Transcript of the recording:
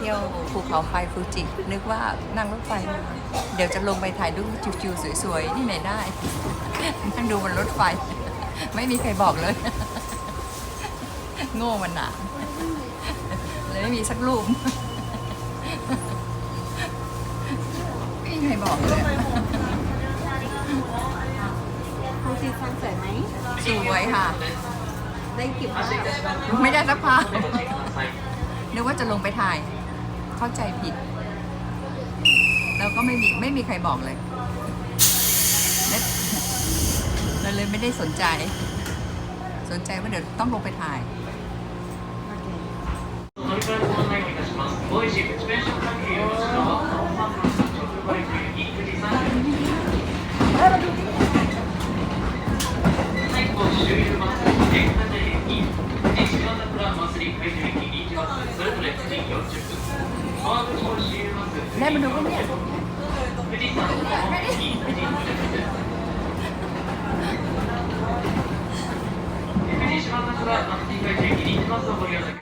ที่ยวภูเขาไฟฟูจิ นึกว่านั่งรถไฟมาเดี๋ยวจะลงไปถ่ายรูปจิวๆสวยๆที่ไหนได้ นั่งดูบนรถไฟ ไม่มีใครบอกเลย โง่มันหนาเลยไม่มีสักรูปไม่มีใครบอกเลยฟูจิซังสวยไหมสวยค่ะ ได้กี่ภาพไม่ได้สักภาพนึกว่าจะ ลงไปถ่าย เข้าใจผิด แล้วก็ไม่มีไม่มีใครบอกเลยและเราเลยไม่ได้สนใจ สนใจว่าเดี๋ยวต้องลงไปถ่าย 乗り換えご案内をいたします。ボイシー口弁償関係の後ろは、青マンゴー直売所行き9時30分。最後終了バス、電化寺駅、富士芝桜祭り会場駅臨時バ ス、それぞれ